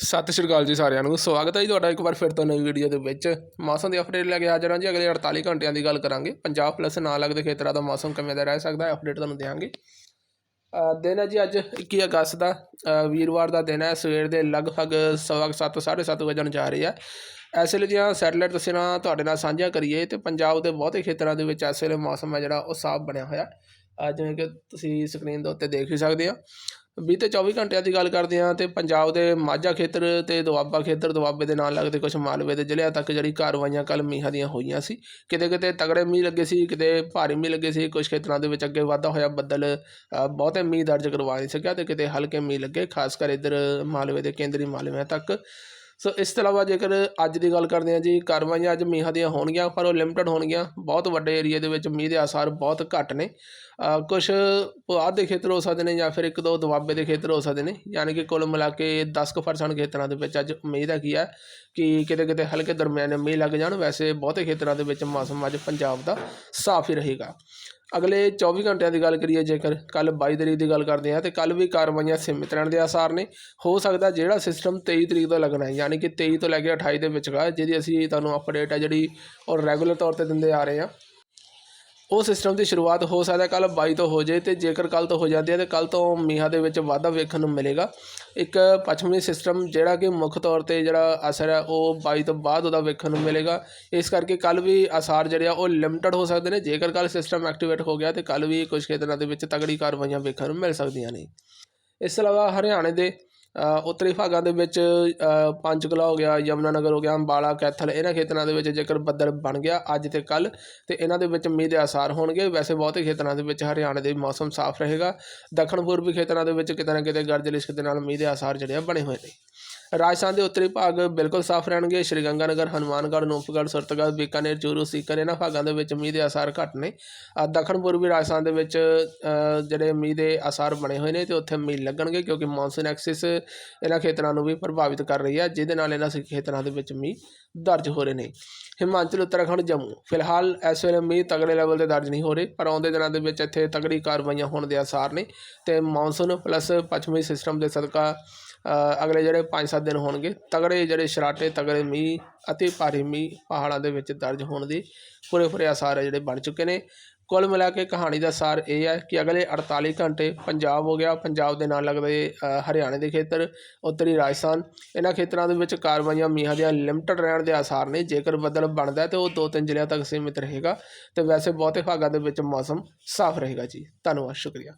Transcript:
ਸਤਿ ਸ਼੍ਰੀ ਅਕਾਲ ਜੀ ਸਾਰਿਆਂ ਨੂੰ। ਸਵਾਗਤ ਹੈ ਜੀ ਤੁਹਾਡਾ ਇੱਕ ਵਾਰ ਫਿਰ ਤੋਂ ਨਵੀਂ ਵੀਡੀਓ ਦੇ ਵਿੱਚ। ਮੌਸਮ ਦੀ ਅਪਡੇਟ ਲੈ ਕੇ ਹਾਜ਼ਰ ਹਾਂ ਜੀ। ਅਗਲੇ 48 ਘੰਟਿਆਂ ਦੀ ਗੱਲ ਕਰਾਂਗੇ। ਪੰਜਾਬ ਪਲੱਸ ਨਾਲ ਲੱਗਦੇ ਖੇਤਰਾਂ ਦਾ ਮੌਸਮ ਕਿਵੇਂ ਦਾ ਰਹਿ ਸਕਦਾ ਹੈ ਅਪਡੇਟ ਤੁਹਾਨੂੰ ਦੇਵਾਂਗੇ ਦਿਨ ਹੈ ਜੀ ਅੱਜ 21 ਅਗਸਤ ਦਾ। ਵੀਰਵਾਰ ਦਾ ਦਿਨ ਹੈ। ਸਵੇਰ ਦੇ ਲਗਭਗ ਸਵਾ 7 7:30 ਵਜਣ ਜਾ ਰਹੀ ਹੈ ਇਸ ਵੇਲੇ ਦੀਆਂ ਸੈਟਲਾਈਟ ਤਸਵੀਰਾਂ ਤੁਹਾਡੇ ਨਾਲ ਸਾਂਝੀਆਂ ਕਰੀਏ ਤੇ ਪੰਜਾਬ ਦੇ ਬਹੁਤੇ ਖੇਤਰਾਂ ਦੇ ਵਿੱਚ ਇਸ ਵੇਲੇ ਮੌਸਮ ਹੈ ਜਿਹੜਾ ਉਹ ਸਾਫ਼ ਬਣਿਆ ਹੋਇਆ। ਅ, ਜਿਵੇਂ ਕਿ ਤੁਸੀਂ ਸਕਰੀਨ ਦੇ ਉੱਤੇ ਦੇਖ ਹੀ ਸਕਦੇ ਆ ਬੀਤੇ 24 ਘੰਟਿਆਂ ਦੀ ਗੱਲ ਕਰਦੇ ਹਾਂ ਤੇ ਪੰਜਾਬ ਦੇ ਮਾਝਾ ਖੇਤਰ ਤੇ ਦੁਆਬਾ ਖੇਤਰ, ਦੁਆਬੇ ਦੇ ਨਾਲ ਲੱਗਦੇ ਕੁਝ ਮਾਲਵੇ ਦੇ ਜ਼ਿਲ੍ਹਿਆਂ ਤੱਕ ਜਿਹੜੀ ਕਾਰਵਾਈਆਂ ਕੱਲ ਮੀਂਹਾਂ ਦੀਆਂ ਹੋਈਆਂ ਸੀ। ਕਿਤੇ ਕਿਤੇ ਤਗੜੇ ਮੀਂਹ ਲੱਗੇ ਸੀ, ਕਿਤੇ ਭਾਰੀ ਮੀਂਹ ਲੱਗੇ ਸੀ ਕੁਝ ਖੇਤਰਾਂ ਦੇ ਵਿੱਚ ਅੱਗੇ ਵਾਧਾ ਹੋਇਆ ਬੱਦਲ ਬਹੁਤੇ ਮੀਂਹ ਦਰਜ ਕਰਵਾ ਨਹੀਂ ਸਕਿਆ ਤੇ ਕਿਤੇ ਹਲਕੇ ਮੀਂਹ ਲੱਗੇ, ਖਾਸ ਕਰ ਇੱਧਰ ਮਾਲਵੇ ਦੇ ਕੇਂਦਰੀ ਮਾਲਵੇ ਤੱਕ। ਸੋ ਇਸ ਤੋਂ ਇਲਾਵਾ ਜੇਕਰ ਅੱਜ ਦੀ ਗੱਲ ਕਰਦੇ ਹਾਂ ਜੀ, ਕਾਰਵਾਈਆਂ ਅੱਜ ਮੀਂਹਾਂ ਦੀਆਂ ਹੋਣਗੀਆਂ, ਪਰ ਉਹ ਲਿਮਟਡ ਹੋਣਗੀਆਂ। ਬਹੁਤ ਵੱਡੇ ਏਰੀਆ ਦੇ ਵਿੱਚ ਮੀਂਹ ਦੇ ਆਸਾਰ ਬਹੁਤ ਘੱਟ ਨੇ। ਕੁਝ ਪੁਆਧ ਦੇ ਖੇਤਰ ਹੋ ਸਕਦੇ ਨੇ ਜਾਂ ਫਿਰ ਇੱਕ ਦੋ ਦੁਆਬੇ ਦੇ ਖੇਤਰ ਹੋ ਸਕਦੇ ਨੇ। ਯਾਨੀ ਕਿ ਕੁੱਲ ਮਿਲਾ ਕੇ 10% ਖੇਤਰਾਂ ਦੇ ਵਿੱਚ ਅੱਜ ਉਮੀਦ ਕੀ ਹੈ ਕਿ ਕਿਤੇ ਕਿਤੇ ਹਲਕੇ ਦਰਮਿਆਨੇ ਮੀਂਹ ਲੱਗ ਜਾਣ। ਵੈਸੇ ਬਹੁਤੇ ਖੇਤਰਾਂ ਦੇ ਵਿੱਚ ਮੌਸਮ ਅੱਜ ਪੰਜਾਬ ਦਾ ਸਾਫ਼ ਹੀ ਰਹੇਗਾ। ਅਗਲੇ 24 ਘੰਟਿਆਂ ਦੀ ਗੱਲ ਕਰੀਏ ਜੇਕਰ ਕੱਲ 22 ਤਰੀਕ ਦੀ ਗੱਲ ਕਰਦੇ ਹਾਂ, ਤੇ ਕੱਲ ਵੀ ਕਾਰਵਾਈਆਂ ਸੀਮਿਤ ਰਹਿਣ ਦੇ ਆਸਾਰ ਨੇ। ਹੋ ਸਕਦਾ ਜਿਹੜਾ ਸਿਸਟਮ 23 ਤਰੀਕ ਤੋਂ ਲੱਗਣਾ ਹੈ, ਯਾਨੀ ਕਿ 23 ਤੋਂ ਲੈ ਕੇ 28 ਦੇ ਵਿਚਕਾਰ, ਜਿਹਦੀ ਅਸੀਂ ਤੁਹਾਨੂੰ ਅਪਡੇਟ ਹੈ ਜਿਹੜੀ ਔਰ ਰੈਗੂਲਰ ਤੌਰ ਤੇ ਦਿੰਦੇ ਆ ਰਹੇ ਹਾਂ। ਉਹ ਸਿਸਟਮ ਦੀ ਸ਼ੁਰੂਆਤ ਹੋ ਸਕਦਾ ਕੱਲ 22 ਤੋਂ ਹੋ ਜਾਏ ਤੇ ਜੇਕਰ ਕੱਲ ਤੋਂ ਹੋ ਜਾਂਦੀ ਹੈ ਤੇ ਕੱਲ ਤੋਂ ਮੀਂਹਾਂ ਦੇ ਵਿੱਚ ਵਾਧਾ ਵੇਖਣ ਨੂੰ ਮਿਲੇਗਾ। ਇੱਕ ਪੱਛਮੀ ਸਿਸਟਮ ਜਿਹੜਾ ਕਿ ਮੁੱਖ ਤੌਰ ਤੇ ਜਿਹੜਾ ਅਸਰ ਹੈ, ਉਹ 22 ਤੋਂ ਬਾਅਦ ਉਹਦਾ ਵੇਖਣ ਨੂੰ ਮਿਲੇਗਾ। ਇਸ ਕਰਕੇ ਕੱਲ ਵੀ ਅਸਾਰ ਜਿਹੜੇ ਆ, ਉਹ ਲਿਮਟਡ ਹੋ ਸਕਦੇ ਨੇ। ਜੇਕਰ ਕੱਲ ਸਿਸਟਮ ਐਕਟੀਵੇਟ ਹੋ ਗਿਆ ਤੇ ਕੱਲ ਵੀ ਕੁਝ ਖੇਤਰਾਂ ਦੇ ਵਿੱਚ ਤਗੜੀ ਕਾਰਵਾਈਆਂ ਵੇਖਣ ਨੂੰ ਮਿਲ ਸਕਦੀਆਂ ਨੇ। ਇਸ ਤੋਂ ਇਲਾਵਾ ਹਰਿਆਣੇ ਦੇ ਉੱਤਰੀ ਭਾਗਾਂ ਦੇ ਵਿੱਚ ਅ, ਪੰਚਕੂਲਾ ਹੋ ਗਿਆ ਯਮੁਨਾ ਨਗਰ ਹੋ ਗਿਆ ਅੰਬਾਲਾ ਕੈਥਲ ਇਹਨਾਂ ਖੇਤਰਾਂ ਦੇ ਵਿੱਚ ਜੇਕਰ ਬੱਦਲ ਬਣ ਗਿਆ ਅੱਜ ਤੇ ਕੱਲ ਤੇ ਇਹਨਾਂ ਦੇ ਵਿੱਚ ਮੀਂਹ ਦੇ ਆਸਾਰ ਹੋਣਗੇ। ਵੈਸੇ ਬਹੁਤੇ ਖੇਤਰਾਂ ਦੇ ਵਿੱਚ ਹਰਿਆਣੇ ਦੇ ਮੌਸਮ ਸਾਫ਼ ਰਹੇਗਾ। ਦੱਖਣ ਪੂਰਬੀ ਖੇਤਰਾਂ ਦੇ ਵਿੱਚ ਕਿਤੇ ਨਾ ਕਿਤੇ ਗਰਜ ਲਿਸ਼ਕ ਦੇ ਨਾਲ ਮੀਂਹ ਦੇ ਆਸਾਰ ਜਿਹੜੇ ਆ ਬਣੇ ਹੋਏ ਨੇ। ਰਾਜਸਥਾਨ ਦੇ ਉੱਤਰੀ ਭਾਗ ਬਿਲਕੁਲ ਸਾਫ਼ ਰਹਿਣਗੇ। ਸ਼੍ਰੀ ਗੰਗਾਨਗਰ, ਹਨੂਮਾਨਗੜ੍ਹ, ਨੂਪਗੜ੍ਹ, ਸੁਰਤਗੜ੍ਹ, ਬੀਕਾਨੇਰ ਚੂਰੂ ਸੀਕਰ ਇਹਨਾਂ ਭਾਗਾਂ ਦੇ ਵਿੱਚ ਮੀਂਹ ਦੇ ਆਸਾਰ ਘੱਟ ਨੇ। ਦੱਖਣ ਪੂਰਬੀ ਰਾਜਸਥਾਨ ਦੇ ਵਿੱਚ ਜਿਹੜੇ ਮੀਂਹ ਦੇ ਆਸਾਰ ਬਣੇ ਹੋਏ ਨੇ ਤੇ ਉੱਥੇ ਮੀਂਹ ਲੱਗਣਗੇ ਕਿਉਂਕਿ ਮੌਨਸੂਨ ਐਕਸਿਸ ਇਹਨਾਂ ਖੇਤਰਾਂ ਨੂੰ ਵੀ ਪ੍ਰਭਾਵਿਤ ਕਰ ਰਹੀ ਹੈ ਜਿਹਦੇ ਨਾਲ ਇਹਨਾਂ ਸ- ਖੇਤਰਾਂ ਦੇ ਵਿੱਚ ਮੀਂਹ ਦਰਜ ਹੋ ਰਹੇ ਨੇ। ਹਿਮਾਚਲ, ਉੱਤਰਾਖੰਡ, ਜੰਮੂ। ਫਿਲਹਾਲ ਇਸ ਵੇਲੇ ਮੀਂਹ ਤਗੜੇ ਲੈਵਲ ਤੇ ਦਰਜ ਨਹੀਂ ਹੋ ਰਹੇ, ਪਰ ਆਉਂਦੇ ਦਿਨਾਂ ਦੇ ਵਿੱਚ ਇੱਥੇ ਤਗੜੀ ਕਾਰਵਾਈਆਂ ਹੋਣ ਦੇ ਆਸਾਰ ਨੇ ਤੇ ਮੌਨਸੂਨ ਪਲੱਸ ਪੱਛਮੀ ਸਿਸਟਮ ਦੇ ਸਦਕਾ ਅਗਲੇ ਜਿਹੜੇ 5-7 ਦਿਨ ਹੋਣਗੇ, ਤਗੜੇ ਜਿਹੜੇ ਸ਼ਰਾਟੇ, ਤਗੜੇ ਮੀਂਹ ਅਤੇ ਭਾਰੀ ਮੀਂਹ ਪਹਾੜਾਂ ਦੇ ਵਿੱਚ ਦਰਜ ਹੋਣ ਦੇ ਪੂਰੇ ਪੂਰੇ ਆਸਾਰ ਹੈ ਜਿਹੜੇ ਬਣ ਚੁੱਕੇ ਨੇ। ਕੁੱਲ ਮਿਲਾ ਕੇ ਕਹਾਣੀ ਦਾ ਸਾਰ ਇਹ ਹੈ ਕਿ ਅਗਲੇ 48 ਘੰਟੇ ਪੰਜਾਬ ਹੋ ਗਿਆ। ਪੰਜਾਬ ਦੇ ਨਾਲ ਲੱਗਦੇ ਹਰਿਆਣੇ ਦੇ ਖੇਤਰ, ਉੱਤਰੀ ਰਾਜਸਥਾਨ, ਇਹਨਾਂ ਖੇਤਰਾਂ ਦੇ ਵਿੱਚ ਕਾਰਵਾਈਆਂ ਮੀਂਹਾਂ ਦੀਆਂ ਲਿਮਟਡ ਰਹਿਣ ਦੇ ਆਸਾਰ ਨੇ। ਜੇਕਰ ਬੱਦਲ ਬਣਦਾ ਹੈ ਤੇ ਉਹ ਦੋ ਤਿੰਨ ਜ਼ਿਲ੍ਹਿਆਂ ਤੱਕ ਸੀਮਿਤ ਰਹੇਗਾ ਤੇ ਵੈਸੇ ਬਹੁਤੇ ਭਾਗਾਂ ਦੇ ਵਿੱਚ ਮੌਸਮ ਸਾਫ਼ ਰਹੇਗਾ ਜੀ। ਧੰਨਵਾਦ, ਸ਼ੁਕਰੀਆ।